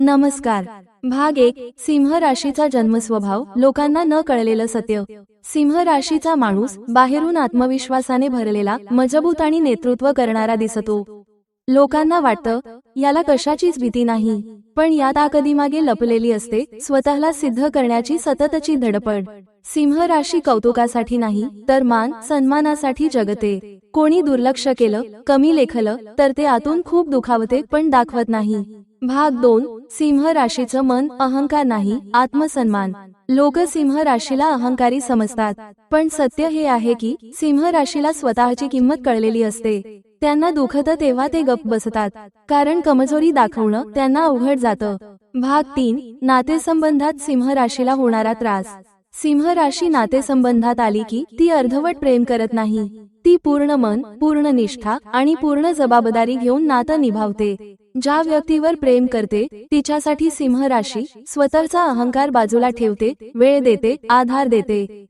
नमस्कार. भाग एक सिंह राशीचा जन्मस्वभाव. लोकांना न कळलेलं सत्य. सिंह राशीचा माणूस बाहेरून आत्मविश्वासाने भरलेला मजबूत आणि नेतृत्व करणारा दिसतो. लोकांना वाटतं याला कशाचीच भीती नाही. पण या ताकदीमागे लपलेली असते स्वतःला सिद्ध करण्याची सततची धडपड. सिंह राशी कौतुकासाठी नाही तर मान सन्मानासाठी जगते. कोणी दुर्लक्ष केलं कमी लेखलं तर ते आतून खूप दुखावते पण दाखवत नाही. भाग दोन सिंह राशीचं मन अहंकार नाही आत्मसन्मान. लोक सिंह राशीला अहंकारी समजतात. पण सत्य हे आहे की सिंह राशीला स्वतःची किंमत कळलेली असते. त्यांना दुखतं तेव्हा ते गप बसतात. कारण कमजोरी दाखवणं त्यांना अवघड जातं. भाग तीन नातेसंबंधात सिंह राशीला होणारा त्रास. सिंह राशी नातेसंबंधात आली की ती अर्धवट प्रेम करत नाही. ती पूर्ण मन पूर्ण निष्ठा आणि पूर्ण जबाबदारी घेऊन नातं निभावते. ज्या व्यक्तीवर प्रेम करते तिच्यासाठी सिंह राशी स्वतःचा अहंकार बाजूला ठेवते वेळ देते आधार देते.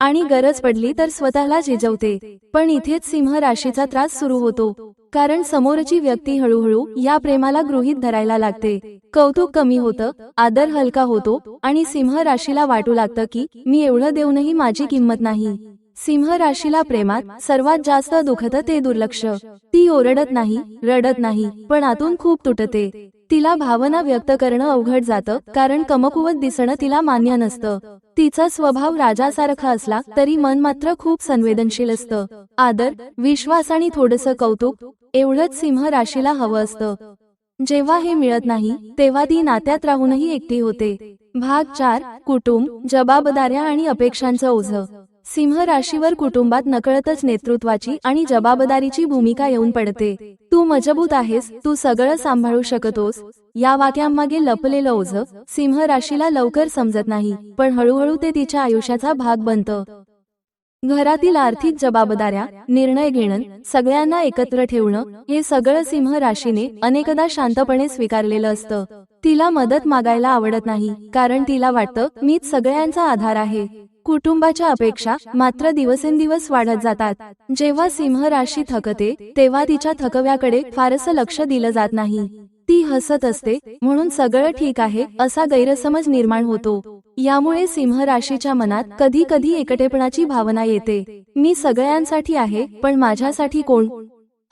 आणि गरज पडली तर स्वतःला झिजवते पण इथेच सिंह राशीचा त्रास सुरू होतो. कारण समोरची व्यक्ती हळूहळू या प्रेमाला गृहीत धरायला लागते. कौतुक कमी होतं आदर हलका होतो आणि सिंह राशीला वाटू लागतं की मी एवढं देऊनही माझी किंमत नाही. सिंह राशीला प्रेमात सर्वात जास्त दुखतं ते दुर्लक्ष. ती ओरडत नाही रडत नाही पण आतून खूप तुटते. तिला भावना व्यक्त करणं अवघड जातं कारण कमकुवत दिसणं तिला मान्य नसतं. तिचा स्वभाव राजासारखा असला तरी मन मात्र खूप संवेदनशील असतं. आदर विश्वास आणि थोडंसं कौतुक एवढंच सिंह राशीला हवं असतं. जेव्हा हे मिळत नाही तेव्हा ती नात्यात राहूनही एकटी होते. भाग चार कुटुंब जबाबदाऱ्या आणि अपेक्षांचं ओझं. सिंह राशीवर कुटुंबात नकळतच नेतृत्वाची आणि जबाबदारीची भूमिका येऊन पडते. तू मजबूत आहेस तू सगळं सांभाळू शकतोस. या वाक्यांमागे लपलेलं ओझ सिंह राशीला लवकर समजत नाही पण हळूहळू ते तिच्या आयुष्याचा भाग बनतं. घरातील आर्थिक जबाबदाऱ्या निर्णय घेणं सगळ्यांना एकत्र ठेवणं हे सगळं सिंह राशीने अनेकदा शांतपणे स्वीकारलेलं असतं. तिला मदत मागायला आवडत नाही कारण तिला वाटतं मीच सगळ्यांचा आधार आहे. कुटुंबाच्या अपेक्षा मात्र दिवसेंदिवस वाढत जातात. जेव्हा सिंह राशी थकते तेव्हा तिच्या थकव्याकडे फारसं लक्ष दिलं जात नाही. ती हसत असते म्हणून सगळं ठीक आहे असा गैरसमज निर्माण होतो. यामुळे सिंह राशीच्या मनात कधी कधी एकटेपणाची भावना येते. मी सगळ्यांसाठी आहे पण माझ्यासाठी कोण?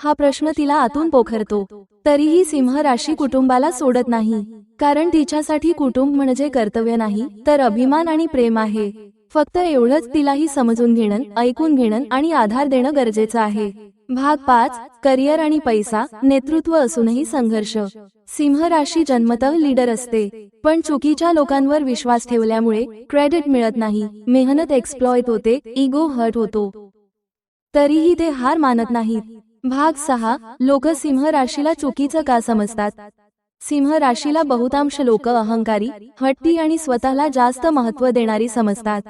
हा प्रश्न तिला आतून पोखरतो. तरीही सिंह राशी कुटुंबाला सोडत नाही. कारण तिच्यासाठी कुटुंब म्हणजे कर्तव्य नाही. तर अभिमान आणि प्रेम आहे फक्त एवढंच तिलाही समजून घेणं ऐकून घेणं आणि आधार देणं गरजेचं आहे. भाग पाच करिअर आणि पैसा नेतृत्व असूनही संघर्ष. सिंह राशी जन्मतः लीडर असते. पण चुकीच्या लोकांवर विश्वास ठेवल्यामुळे क्रेडिट मिळत नाही. मेहनत एक्सप्लॉइट होते इगो हर्ट होतो. तरीही ते हार मानत नाहीत. भाग सहा लोक सिंह राशीला चुकीचं का समजतात? सिंह राशीला बहुतांश लोक अहंकारी हट्टी आणि स्वतःला जास्त महत्त्व देणारी समजतात.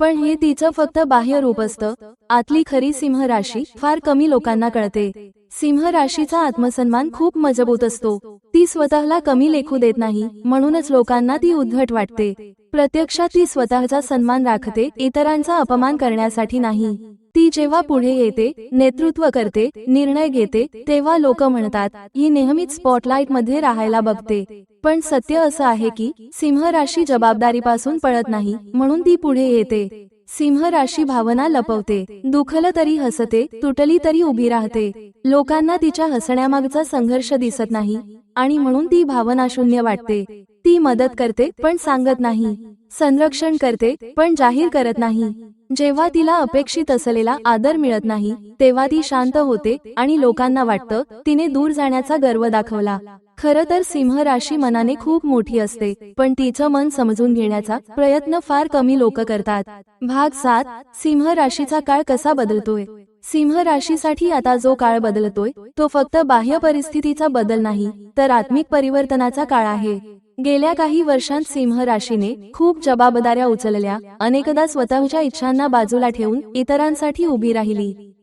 पण हे तिचं फक्त बाह्य रूप असतं. आतली खरी सिंह राशी फार कमी लोकांना कळते. सिंह राशीचा आत्मसन्मान खूप मजबूत असतो. ती स्वतःला कमी लेखू देत नाही म्हणूनच लोकांना ती उद्धट वाटते. प्रत्यक्षात ती स्वतःचा सन्मान राखते इतरांचा अपमान करण्यासाठी नाही. ती जेव्हा पुढे येते नेतृत्व करते निर्णय घेते तेव्हा लोक म्हणतात ही नेहमीच स्पॉटलाइटमध्ये राहायला बघते. पण सत्य असं आहे की सिंह राशी जबाबदारीपासून पळत नाही म्हणून ती पुढे येते. सिंह राशी भावना लपवते दुखलं तरी हसते तुटली तरी उभी राहते. लोकांना तिच्या हसण्यामागचा संघर्ष दिसत नाही आणि म्हणून ती भावनाशून्य वाटते. ती मदत करते पण सांगत नाही. संरक्षण करते पण जाहीर करत नाही. जेव्हा तिला अपेक्षित असलेला आदर मिळत नाही तेव्हा ती शांत होते आणि लोकांना वाटतं तिने दूर जाण्याचा गर्व दाखवला. खरं तर सिंह राशी मनाने खूप मोठी असते पण तिचं मन समजून घेण्याचा प्रयत्न फार कमी लोक करतात. भाग सात सिंह राशीचा काळ कसा बदलतोय? सिंह राशीसाठी आता जो काळ बदलतोय तो फक्त बाह्य परिस्थितीचा बदल नाही तर आत्मिक परिवर्तनाचा काळ आहे. गेल्या काही वर्षांत सिंह राशीने खूप जबाबदाऱ्या उचलल्या अनेकदा स्वतःच्या इच्छांना बाजूला ठेवून इतरांसाठी उभी राहिली.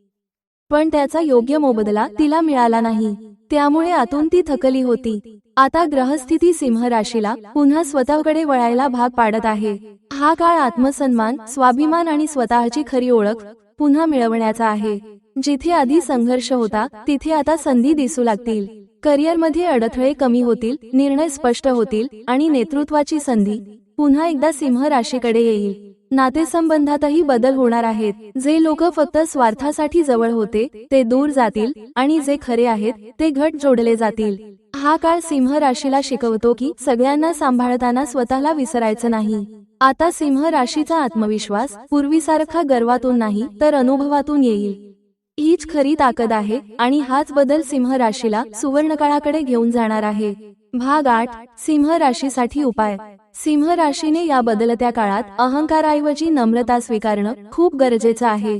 पण त्याचा योग्य मोबदला तिला मिळाला नाही. त्यामुळे आतून ती थकली होती. आता ग्रहस्थिती सिंह राशीला पुन्हा स्वतःकडे वळायला भाग पाडत आहे. हा काळ आत्मसन्मान स्वाभिमान आणि स्वतःची खरी ओळख पुन्हा मिळवण्याचा आहे. जिथे आधी संघर्ष होता तिथे आता संधी दिसू लागतील. करिअरमध्ये अडथळे कमी होतील निर्णय स्पष्ट होतील आणि नेतृत्वाची संधी पुन्हा एकदा सिंह राशीकडे येईल. नातेसंबंधातही बदल होणार आहेत. जे लोक फक्त स्वार्थासाठी जवळ होते ते दूर जातील आणि जे खरे आहेत ते घट जोडले जातील. हा काळ सिंह राशीला शिकवतो की सगळ्यांना सांभाळताना स्वतःला विसरायचं नाही. आता सिंह राशीचा आत्मविश्वास पूर्वीसारखा गर्वातून नाही तर अनुभवातून येईल. हीच खरी ताकद आहे आणि हाच बदल सिंह राशीला सुवर्णकाळाकडे घेऊन जाणार आहे. भाग आठ सिंह राशीसाठी उपाय. सिंह राशीने या बदलत्या काळात अहंकाराऐवजी नम्रता स्वीकारणं खूप गरजेचं आहे.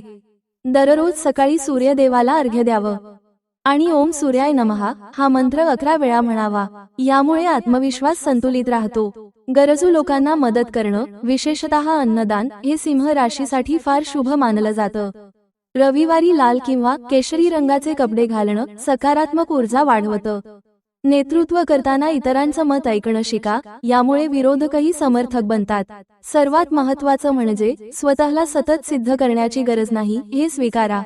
दररोज सकाळी सूर्यदेवाला अर्घ्य द्यावं. आणि ओम सूर्याय नमहा हा मंत्र अकरा वेळा म्हणावा. यामुळे आत्मविश्वास संतुलित राहतो. गरजू लोकांना मदत करणं विशेषतः अन्नदान हे सिंह राशीसाठी फार शुभ मानलं जातं. रविवारी लाल किंवा केशरी रंगाचे कपडे घालणं सकारात्मक ऊर्जा वाढवतं. नेतृत्व करताना इतरांचं मत ऐकणं शिका यामुळे विरोधकही समर्थक बनतात. सर्वात महत्वाचं म्हणजे स्वतःला सतत सिद्ध करण्याची गरज नाही हे स्वीकारा.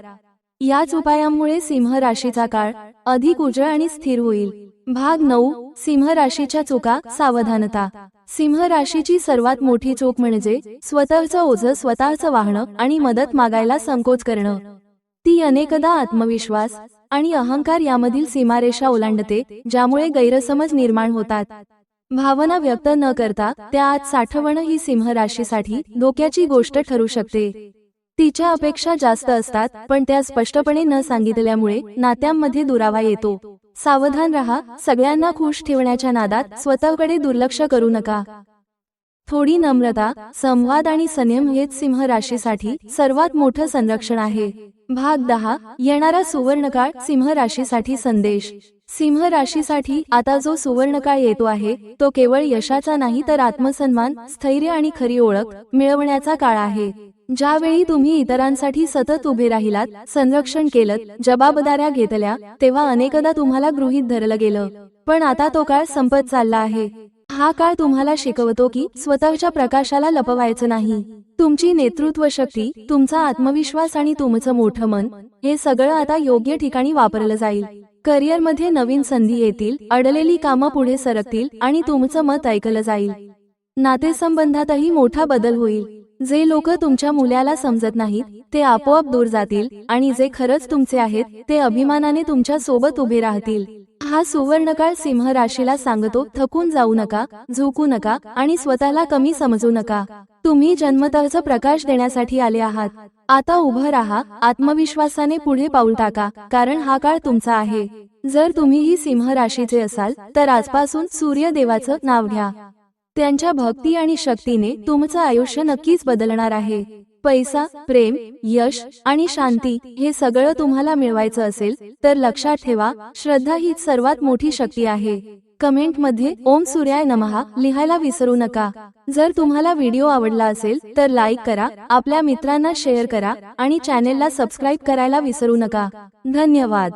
याच उपायांमुळे सिंह राशीचा काळ अधिक उजळ आणि स्थिर होईल. भाग नऊ सिंह राशीच्या चुका सावधानता. सिंह राशीची सर्वात मोठी चूक म्हणजे स्वतःचं ओझं स्वतःचं वाहणं आणि मदत मागायला संकोच करणं. ती अनेकदा आत्मविश्वास आणि अहंकार यामधील सीमारेषा ओलांडते ज्यामुळे गैरसमज निर्माण होतात. भावना व्यक्त न करता त्या आत साठवणं ही सिंह राशीसाठी धोक्याची गोष्ट ठरू शकते. तिच्या अपेक्षा जास्त असतात पण त्या स्पष्टपणे न सांगितल्यामुळे नात्यांमध्ये दुरावा येतो. सावधान रहा सगळ्यांना खुश ठेवण्याच्या नादात स्वतःकडे दुर्लक्ष करू नका. थोडी नम्रता संवाद आणि संयम हेच सिंह राशीसाठी सर्वात मोठं संरक्षण आहे. भाग दहा येणारा सुवर्णकाळ सिंह राशीसाठी संदेश. सिंह राशीसाठी आता जो सुवर्णकाळ येतो आहे तो केवळ यशाचा नाही तर आत्मसन्मान स्थैर्य आणि खरी ओळख मिळवण्याचा काळ आहे. ज्यावेळी तुम्ही इतरांसाठी सतत उभे राहिलात संरक्षण केलं जबाबदाऱ्या घेतल्या तेव्हा अनेकदा तुम्हाला गृहीत धरलं गेलं. पण आता तो काळ संपत चालला आहे. हा काळ तुम्हाला शिकवतो की स्वतःच्या प्रकाशाला लपवायचं नाही. तुमची नेतृत्व शक्ती तुमचा आत्मविश्वास आणि तुमचं मोठं मन हे सगळं आता योग्य ठिकाणी वापरलं जाईल. करिअरमध्ये नवीन संधी येतील अडलेली कामं पुढे सरकतील आणि तुमचं मत ऐकलं जाईल. नातेसंबंधातही मोठा बदल होईल. जे लोक तुमच्या मुलाला समजत नाहीत ते आपोआप दूर जातील आणि जे खरंच तुमचे आहेत ते अभिमानाने तुमच्यासोबत उभे राहतील. हा सुवर्णकाळ सिंह राशीला सांगतो थकून जाऊ नका झुकू नका आणि स्वतःला कमी समजू नका. तुम्ही जन्मतःचा प्रकाश देण्यासाठी आले आहात. आता उभं राहा आत्मविश्वासाने पुढे पाऊल टाका कारण हा काळ तुमचा आहे. जर तुम्ही ही सिंह राशीचे असाल तर आजपासून सूर्यदेवाचं नाव घ्या. त्यांच्या भक्ती आणि शक्तीने तुमचं आयुष्य नक्कीच बदलणार आहे. पैसा प्रेम यश आणि शांती हे सगळं तुम्हाला मिळवायचं असेल तर लक्षात ठेवा श्रद्धा हीच सर्वात मोठी शक्ती आहे. कमेंटमध्ये ओम सूर्याय नमहा लिहायला विसरू नका. जर तुम्हाला व्हिडिओ आवडला असेल तर लाईक करा आपल्या मित्रांना शेअर करा आणि चॅनेलला सबस्क्राईब करायला विसरू नका. धन्यवाद.